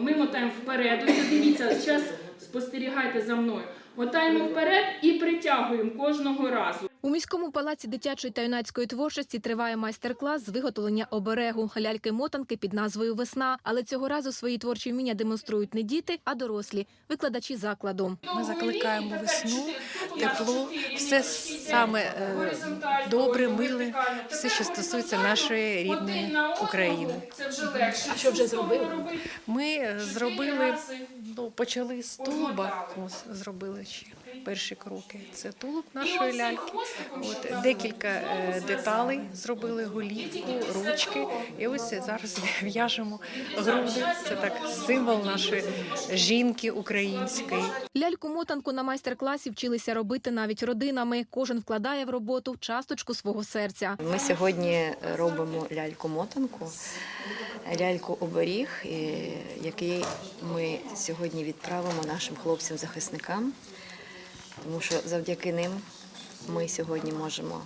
Ми мотаємо вперед. Ось дивіться, зараз спостерігайте за мною. Мотаємо вперед і притягуємо кожного разу. У міському палаці дитячої та юнацької творчості триває майстер-клас з виготовлення оберегу ляльки-мотанки під назвою Весна. Але цього разу свої творчі вміння демонструють не діти, а дорослі викладачі закладу. Ми закликаємо весну, тепло, все саме е, добре, миле, все, що стосується нашої рідної України. Легше. що вже зробили? Ми е, зробили, ну, почали з ось зробили ще перші кроки. Це тулуб нашої ляльки. От декілька е, деталей зробили голівку, ручки. І ось зараз в'яжемо груди. Це так символ нашої жінки української. Ляльку-мотанку на майстер-класі вчилися робити навіть родинами. Кожен вкладає в роботу часточку свого серця. Ми сьогодні робимо ляльку-мотанку, ляльку-оберіг, який ми сьогодні відправимо нашим хлопцям-захисникам, тому що завдяки ним ми сьогодні можемо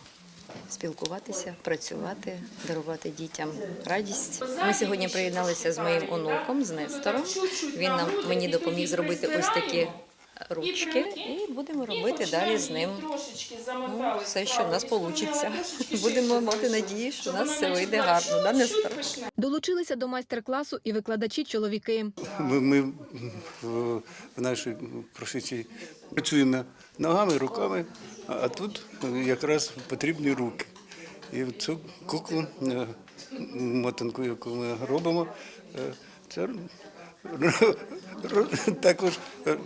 спілкуватися, працювати, дарувати дітям радість. Ми сьогодні приєдналися з моїм онуком, з Нестором. Він нам мені допоміг зробити ось такі ручки, і будемо робити далі з ним Ну, все, що в нас вийде. Будемо мати надію, що у нас все вийде гарно, да, Нестор? Долучилися до майстер-класу і викладачі чоловіки. Ми, ми в, нашій професії працюємо ногами, руками, а, тут якраз потрібні руки. І цю куклу, е, мотанку, яку ми робимо, е, це також е,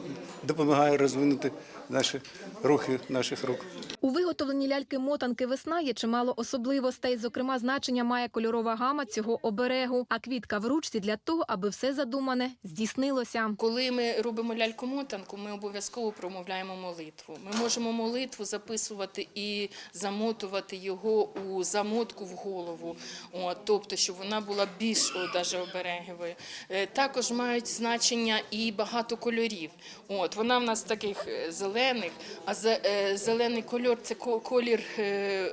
допомагає розвинути наші рухи наших рук. У виготовленні ляльки-мотанки весна є чимало особливостей. Зокрема, значення має кольорова гама цього оберегу, а квітка в ручці для того, аби все задумане здійснилося. Коли ми робимо ляльку-мотанку, ми обов'язково промовляємо молитву. Ми можемо молитву записувати і замотувати його у замотку в голову, от, тобто, щоб вона була більш о, даже оберегівою. Е, Також мають значення і багато кольорів. От, вона в нас таких е, зелених, а е, зелений кольор це колір. е,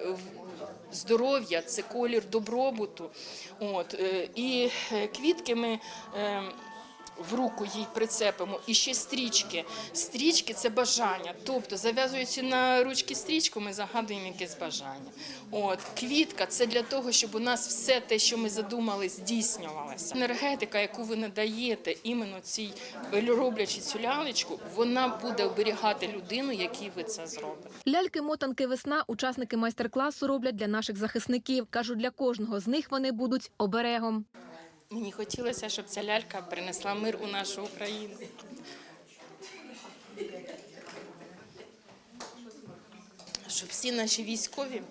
Здоров'я це колір добробуту. От, е, і квітки ми в руку їй прицепимо. І ще стрічки. Стрічки це бажання. Тобто, зав'язуючи на ручки стрічку, ми загадуємо якесь бажання. От, квітка це для того, щоб у нас все те, що ми задумали, здійснювалося. Енергетика, яку ви надаєте іменно цій роблячи цю лялечку, вона буде оберігати людину, якій ви це зробите. Ляльки-мотанки весна учасники майстер-класу роблять для наших захисників. Кажуть, для кожного з них вони будуть оберегом. Мені хотілося, щоб ця лялька принесла мир у нашу Україну. Щоб всі наші військові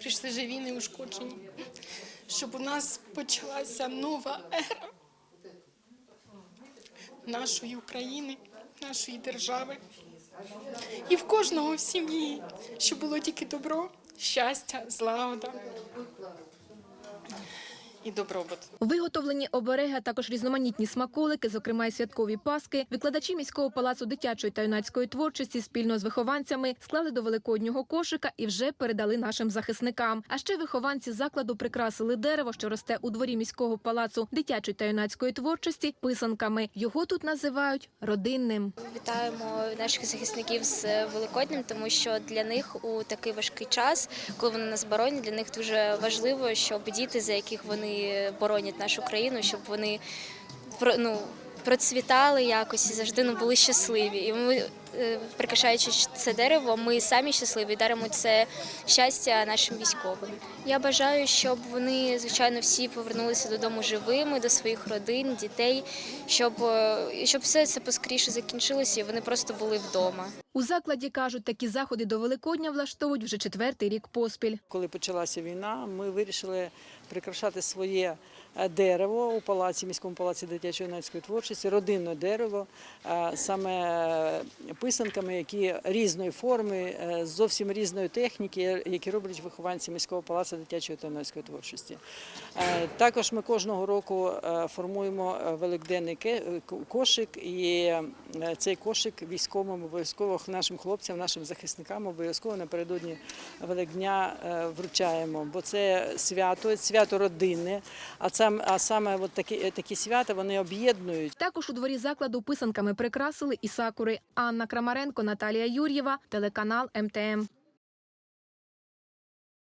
прийшли живі, не ушкоджені. Щоб у нас почалася нова ера нашої України, нашої держави. І в кожного в сім'ї, щоб було тільки добро, щастя, злагода і добробут. Виготовлені обереги, а також різноманітні смаколики, зокрема й святкові паски. Викладачі міського палацу дитячої та юнацької творчості спільно з вихованцями склали до великоднього кошика і вже передали нашим захисникам. А ще вихованці закладу прикрасили дерево, що росте у дворі міського палацу дитячої та юнацької творчості, писанками. Його тут називають родинним. Вітаємо наших захисників з Великоднем, тому що для них у такий важкий час, коли вони нас боронять, для них дуже важливо, щоб діти, за яких вони боронять нашу країну, щоб вони ну, процвітали якось і завжди ну, були щасливі. І ми, е, прикрашаючи це дерево, ми самі щасливі, даримо це щастя нашим військовим. Я бажаю, щоб вони, звичайно, всі повернулися додому живими, до своїх родин, дітей, щоб, е, щоб все це поскоріше закінчилося, і вони просто були вдома. У закладі кажуть, такі заходи до Великодня влаштовують вже четвертий рік поспіль. Коли почалася війна, ми вирішили прикрашати своє дерево у палаці, міському палаці дитячої юнацької творчості, родинне дерево, е, саме е, писанками, які різної форми, е, зовсім різної техніки, які роблять вихованці міського палацу дитячої та юнацької творчості. Е, Також ми кожного року е, формуємо е, великденний е, кошик, і е, цей кошик військовим обов'язково нашим хлопцям, нашим захисникам обов'язково напередодні Великдня е, вручаємо, бо це свято, свято родинне, а це сам, а саме от такі, такі свята вони об'єднують. Також у дворі закладу писанками прикрасили і сакури. Анна Крамаренко, Наталія Юр'єва, телеканал МТМ.